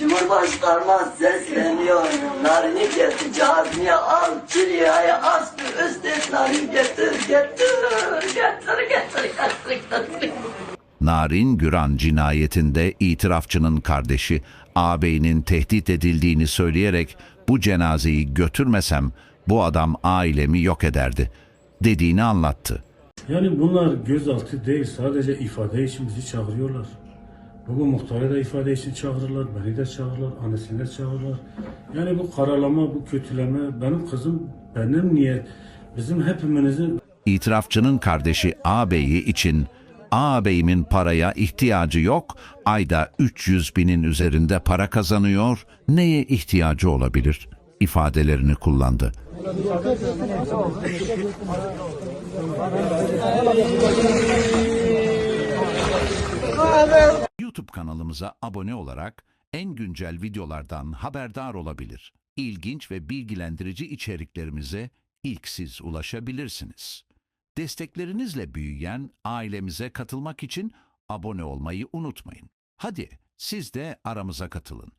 Cumhurbaşkanıma sesleniyor. Narini getir cazmiye al. Çilyayı astı üstesleri getir getir. Getir getir getir getir. Narin Güran cinayetinde itirafçının kardeşi ağabeyinin tehdit edildiğini söyleyerek bu cenazeyi götürmesem bu adam ailemi yok ederdi dediğini anlattı. Yani bunlar gözaltı değil, sadece ifade için bizi çağırıyorlar. Bugün muhtarı da ifade için çağırırlar, beni de çağırırlar, annesini de çağırırlar. Yani bu karalama, bu kötüleme, benim kızım, benim niyet, bizim hepimizin İtirafçının kardeşi ağabeyi için ağabeyimin paraya ihtiyacı yok, ayda 300 binin üzerinde para kazanıyor, neye ihtiyacı olabilir? ifadelerini kullandı. YouTube kanalımıza abone olarak en güncel videolardan haberdar olabilir. İlginç ve bilgilendirici içeriklerimize ilk siz ulaşabilirsiniz. Desteklerinizle büyüyen ailemize katılmak için abone olmayı unutmayın. Hadi siz de aramıza katılın.